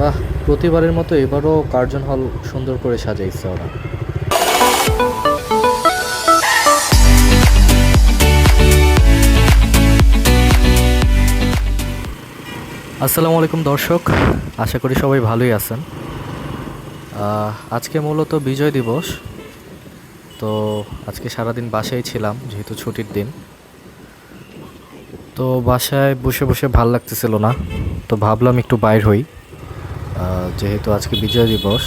বাহ, প্রতিবারের মতো এবারও কার্জন হল সুন্দর করে সাজাইছে ওরা। আসসালামু আলাইকুম দর্শক, আশা করি সবাই ভালোই আছেন। আজকে মূলত বিজয় দিবস, তো আজকে সারাদিন বাসায় ছিলাম, যেহেতু ছুটির দিন। তো বাসায় বসে বসে ভালো লাগতেছিল না, তো ভাবলাম একটু বাইর হই। যেহেতু আজকে বিজয় দিবস,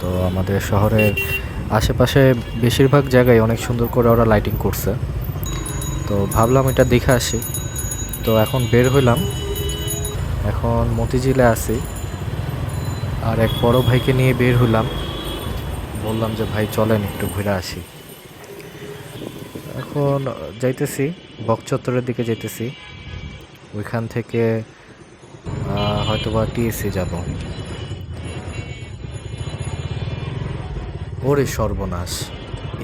তো আমাদের শহরের আশেপাশে বেশিরভাগ জায়গায় অনেক সুন্দর করে ওরা লাইটিং করছে। তো ভাবলাম এটা দেখে আসি। তো এখন বের হইলাম। এখন মতিঝিলে আছি। আর এক বড় ভাইকে নিয়ে বের হইলাম। বললাম যে, ভাই, চলেন একটু ঘুরে আসি। এখন যাইতেছি, বকচত্বরের দিকে যাইতেছি। ওইখান থেকে হয়তোবা টিএসসি যাব। ওরে সর্বনাশ,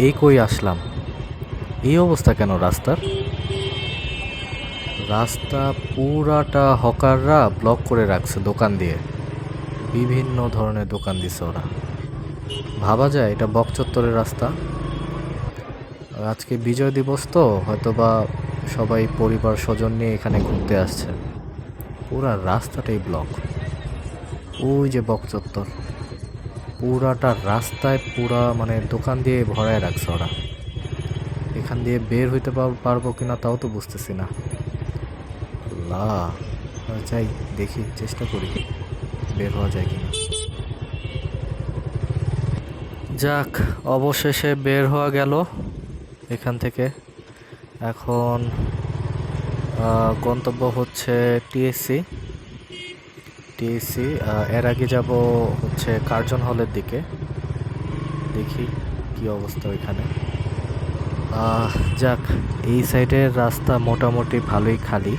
এই কই আসলাম? এই অবস্থা কেন রাস্তার? রাস্তা পুরাটা হকাররা ব্লক করে রাখছে দোকান দিয়ে। বিভিন্ন ধরনের দোকান দিছে ওরা। ভাবা যায়, এটা বকচত্বরের রাস্তা। আজকে বিজয় দিবস তো, হয়তোবা সবাই পরিবার স্বজন নিয়ে এখানে ঘুরতে আসছে। পুরা রাস্তাটাই ব্লক ওই যে বকচত্বর পুরাটা রাস্তায় পুরা মানে দোকান দিয়ে ভরায় রাখছে ওরা। এখান দিয়ে বের হইতে পার- পারব কিনা তাও তো বুঝতেছি না। আহ, যাই দেখি চেষ্টা করি বের হওয়া যায় কিনা। যাক অবশেষে বের হওয়া গেল এখান থেকে। এখন গন্তব্য হচ্ছে টিএসসি। টিএসসি এর আগে যাব হচ্ছে কার্জন হলের দিকে। দেখি কি অবস্থা ওইখানে। যাক, এই সাইডের রাস্তা মোটামুটি ভালোই খালি।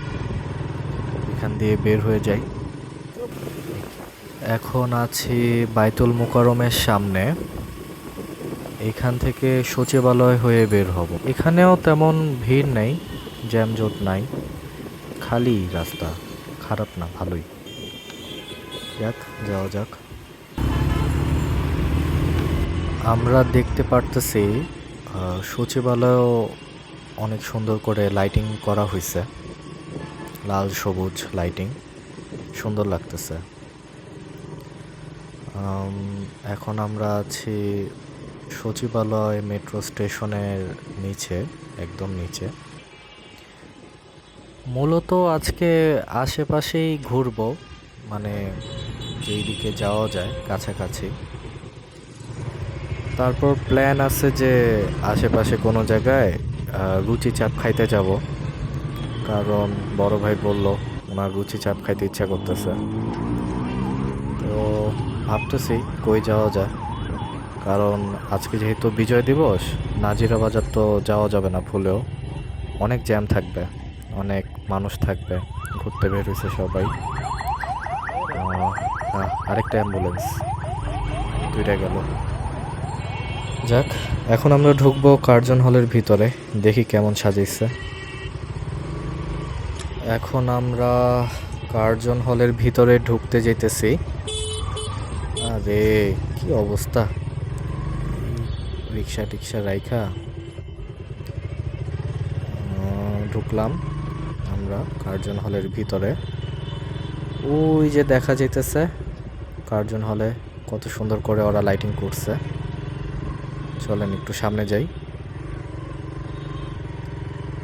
এখান দিয়ে বের হয়ে যাই। এখন আছি বাইতুল মুকাররমের সামনে। এখান থেকে সচিবালয় হয়ে বের হব। এখানেও তেমন ভিড় নেই, জ্যামজট নাই। খালি রাস্তা, খারাপ না, ভালোই। যাক যাওয়া যাক। আমরা দেখতে পারতেছি সচিবালয়ও অনেক সুন্দর করে লাইটিং করা হয়েছে লাল, সবুজ লাইটিং সুন্দর লাগতেছে। এখন আমরা আছি সচিবালয় মেট্রো স্টেশনের নিচে, একদম নিচে। মূলত আজকে আশেপাশেই ঘুরবো মানে যেই দিকে যাওয়া যায়, কাছাকাছি। তারপর প্ল্যান আছে যে আশেপাশে কোনো জায়গায় রুচি চাপ খাইতে যাব। কারণ বড় ভাই বলল, ওনার রুচি চাপ খাইতে ইচ্ছা করতেছে। তো ভাবতেছি কই যাওয়া যায়। কারণ আজকে যেহেতু বিজয় দিবস, নাজিরা বাজার তো যাওয়া যাবে না ভুলেও। অনেক জ্যাম থাকবে, অনেক মানুষ থাকবে, ঘুরতে বের হয়েছে সবাই। আরেকটা অ্যাম্বুলেন্স দুইটা গেল। যাক, এখন আমরা ঢুকবো কার্জন হলের ভিতরে, দেখি কেমন সাজিয়েছে। এখন আমরা কার্জন হলের ভিতরে ঢুকতে যেতেছি। আরে, কি অবস্থা? রিক্সা টিক্সা রাইখা? ঢুকলাম আমরা কার্জন হলের ভিতরে। ওই যে দেখা যাইতেছে, কার্জন হলে কত সুন্দর করে ওরা লাইটিং করছে। চলেন একটু সামনে যাই।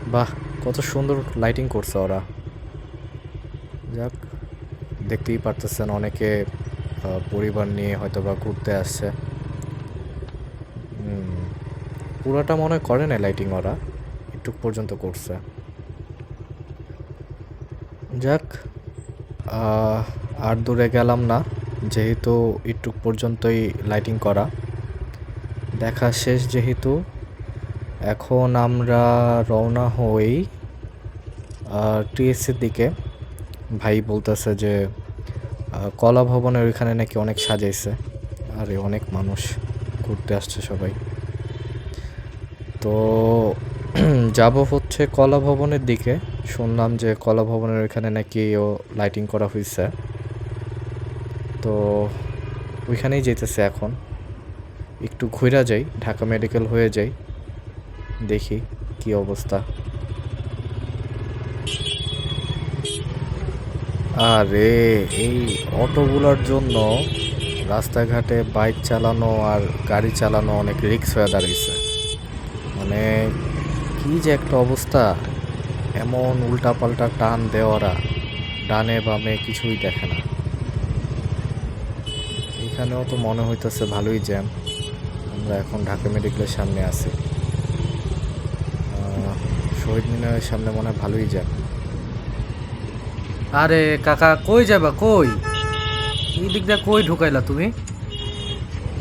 বাহ, কত সুন্দর লাইটিং করছে ওরা। যাক, দেখতেই পারতেছেন অনেকে পরিবার নিয়ে হয়তো বা ঘুরতে আসছে। পুরাটা মনে করে না লাইটিং ওরা একটু পর্যন্ত করছে। যাক আর দূরে গেলাম না, যেহেতু একটু পর্যন্তই লাইটিং করা। দেখা শেষ যেহেতু, এখন আমরা রওনা হই টিএসসির দিকে। ভাই বলতেছে যে কলা ভবনের ওইখানে নাকি অনেক সাজাইছে। আরে, অনেক মানুষ ঘুরতে আসছে সবাই। তো, যাব হচ্ছে কলা ভবনের দিকে। শুনলাম যে কলা ভবনের ওইখানে নাকি ও লাইটিং করা হয়েছে তো ওইখানেই যেতেছে এখন। একটু ঘুরা যাই, ঢাকা মেডিকেল হয়ে যাই, দেখি কি অবস্থা। আরে, এই অটোগুলোর জন্য রাস্তাঘাটে বাইক চালানো আর গাড়ি চালানো অনেক রিক্স হয়ে দাঁড়িয়েছে মানে কি যে একটা অবস্থা। এমন উল্টাপাল্টা টান দেওয়ারা ডানে বামে কিছুই দেখে না। এখানেও তো মনে হইতেছে ভালোই জ্যাম। আমরা এখন ঢাকা মেডিকেলের সামনে আছি। শহীদ মিনারের সামনে মনে হয় ভালোই জ্যাম। আরে কাকা কই যাবা? কই? এই দিক দিয়ে কই ঢুকাইলা তুমি?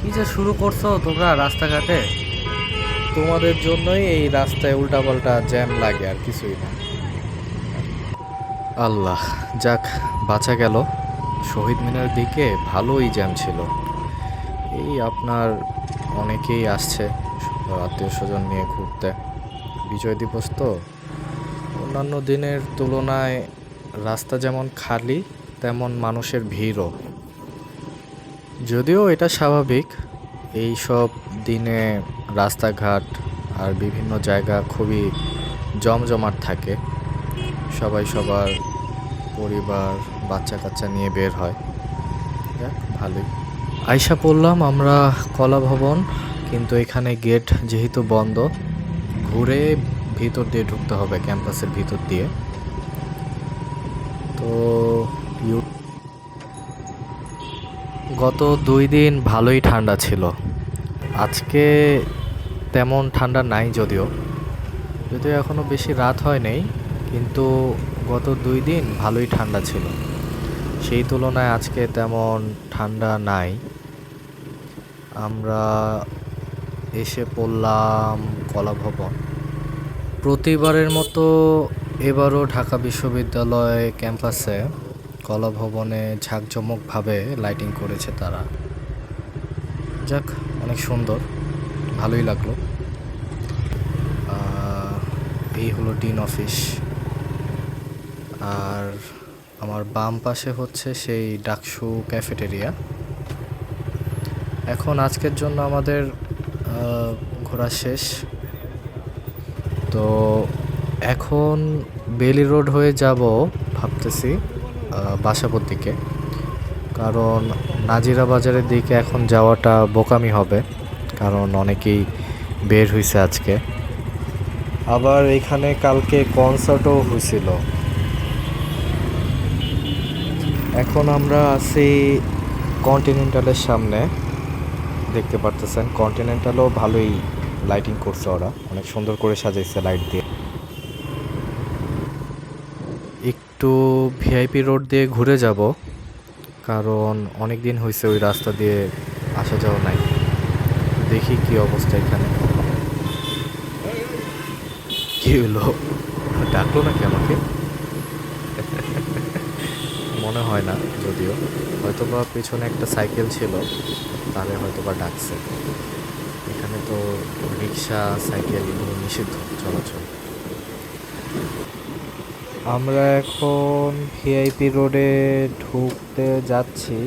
কি যে শুরু করছ তোমরা রাস্তাঘাটে? তোমাদের জন্যই এই রাস্তায় উল্টাপাল্টা জ্যাম লাগে আর কিছুই না। আল্লাহ, যাক, বাঁচা গেল। শহীদ মিনার দিকে ভালোই জ্যাম ছিল। এই আপনার অনেকেই আসছে আত্মীয় স্বজন নিয়ে ঘুরতে। বিজয় দিবস তো অন্যান্য দিনের তুলনায় রাস্তা যেমন খালি, তেমন মানুষের ভিড়ও। যদিও এটা স্বাভাবিক, এই সব দিনে রাস্তাঘাট আর বিভিন্ন জায়গা খুবই জমজমাট থাকে। সবাই সবার পরিবার বাচ্চা কাচ্চা নিয়ে বের হয়। ভালোই। আইসা পড়লাম আমরা কলা ভবন, কিন্তু এখানে গেট যেহেতু বন্ধ, ঘুরে ভিতর দিয়ে ঢুকতে হবে, ক্যাম্পাসের ভিতর দিয়ে। তো গত দুই দিন ভালোই ঠান্ডা ছিল। আজকে তেমন ঠান্ডা নাই যদিও। যদিও এখনও বেশি রাত হয় নাই। কিন্তু গত দুই দিন ভালোই ঠান্ডা ছিল। সেই তুলনায় আজকে তেমন ঠান্ডা নাই। আমরা এসে পড়লাম কলা ভবন। প্রতিবারের মতো এবারও ঢাকা বিশ্ববিদ্যালয় ক্যাম্পাসে কলা ভবনে ঝাঁকজমকভাবে লাইটিং করেছে তারা। যাক, অনেক সুন্দর, ভালোই লাগল। এই হলো ডিন অফিস। আর আমার বাম পাশে হচ্ছে সেই ডাকসু ক্যাফেটেরিয়া। এখন আজকের জন্য আমাদের ঘোরা শেষ। তো এখন বেলি রোড হয়ে যাব ভাবতেছি আহ, বাসাবোর দিকে। কারণ নাজিরা বাজারের দিকে এখন যাওয়াটা বোকামি হবে কারণ অনেকেই বের হয়েছে আজকে। আবার এখানে কালকে কনসার্টও হয়েছিল এখন আমরা আছি কন্টিনেন্টালের সামনে। দেখতে পারতেছেন কন্টিনেন্টালও ভালোই লাইটিং করছে ওরা। অনেক সুন্দর করে সাজাইছে লাইট দিয়ে। একটু ভিআইপি রোড দিয়ে ঘুরে যাব, কারণ অনেক দিন হয়েছে ওই রাস্তা দিয়ে আসা যাওয়া নাই। দেখি কি অবস্থা এখানে। কি হলো? ডাকলো নাকি আমাকে? মনে হয় না, যদিও। হয়তো বা পেছনে একটা সাইকেল ছিল তাহলে হয়তো বা ডাকছে। এখানে তো রিক্সা সাইকেল এগুলো নিষিদ্ধ চলাচল। আমরা এখন ভিআইপি রোডে ঢুকতে যাচ্ছি।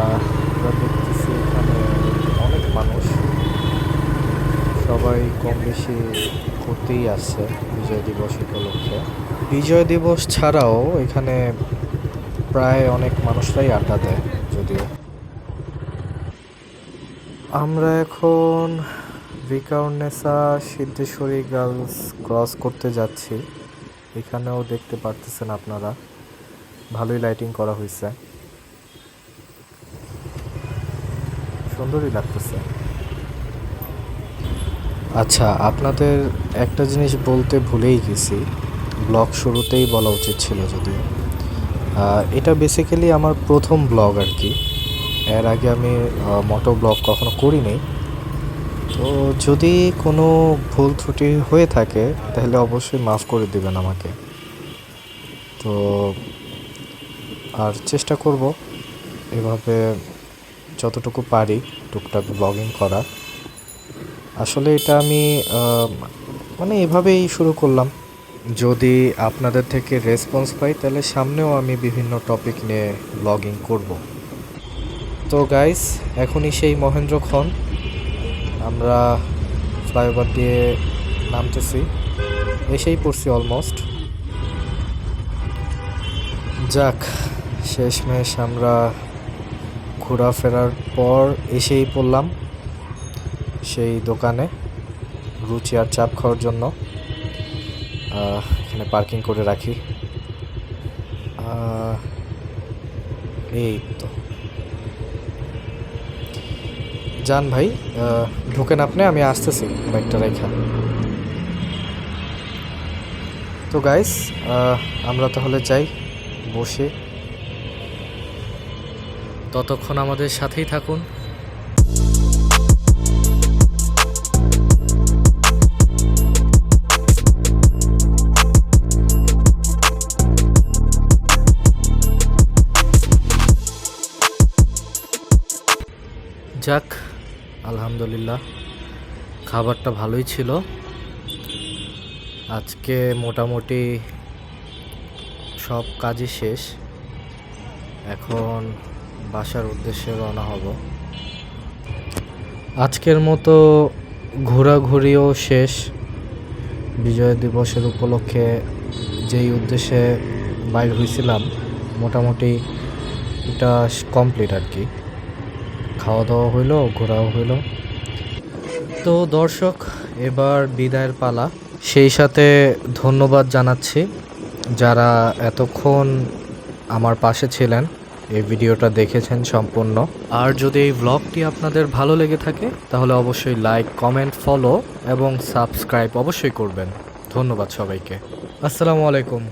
আমরা দেখতেছি এখানে অনেক মানুষ। সবাই কম বেশি ঘুরতেই আসছে, বিজয় দিবস উপলক্ষে। বিজয় দিবস ছাড়াও এখানে প্রায় অনেক মানুষরাই আড্ডা দেয়, যদিও। আমরা এখন ভিকাউন্নেসা সিদ্ধেশ্বরী গার্লস ক্রস করতে যাচ্ছি। এখানেও দেখতে পারতেছেন আপনারা। ভালোই লাইটিং করা হয়েছে। সুন্দরই লাগতেছে। আচ্ছা আপনাদের একটা জিনিস বলতে ভুলেই গেছি। ব্লগ শুরুতেই বলা উচিত ছিল যদিও এটা বেসিক্যালি আমার প্রথম ব্লগ আর কি। এর আগে আমি মোটো ব্লগ কখনো করিনি। তো যদি কোনো ভুল ত্রুটি হয়ে থাকে, তাহলে অবশ্যই মাফ করে দিবেন আমাকে। তো আর চেষ্টা করব এভাবে যতটুকু পারি টুকটাক ব্লগিং করার। আসলে এটা আমি মানে এভাবেই শুরু করলাম। যদি আপনাদের থেকে রেসপন্স পাই, তাহলে সামনেও আমি বিভিন্ন টপিক নিয়ে ব্লগিং করব। তো গাইস এখনই সেই মহেন্দ্র খন। আমরা ফ্লাইওভার দিয়ে নামতেছি। এসেই পড়ছি অলমোস্ট যাক, শেষমেশ আমরা ঘোরাফেরার পর এসেই পড়লাম সেই দোকানে, রুচি আর চাপ খাওয়ার জন্য। এখানে পার্কিং করে রাখি। এই তো। যান ভাই ঢোকেন আপনি, আমি আসতেছি বাইকটা রেখা। তো গাইস আমরা তাহলে যাই, বসে। ততক্ষণ আমাদের সাথেই থাকুন। যাক, আলহামদুলিল্লাহ। খাবারটা ভালোই ছিল। আজকে মোটামুটি সব কাজই শেষ। এখন বাসার উদ্দেশ্যে রওনা হব। আজকের মতো ঘোরাঘুরিও শেষ। বিজয় দিবসের উপলক্ষে যেই উদ্দেশ্যে বাইর হয়েছিলাম, মোটামুটি এটা কমপ্লিট আর কি। খাওয়া দাওয়া হইল, ঘোরাও হইল। তো দর্শক, এবার বিদায়ের পালা। সেই সাথে ধন্যবাদ জানাচ্ছি যারা এতক্ষণ আমার পাশে ছিলেন, এই ভিডিওটা দেখেছেন সম্পূর্ণ। আর যদি এই ব্লগটি আপনাদের ভালো লেগে থাকে, তাহলে অবশ্যই লাইক কমেন্ট ফলো এবং সাবস্ক্রাইব অবশ্যই করবেন। ধন্যবাদ সবাইকে। আসসালামু আলাইকুম।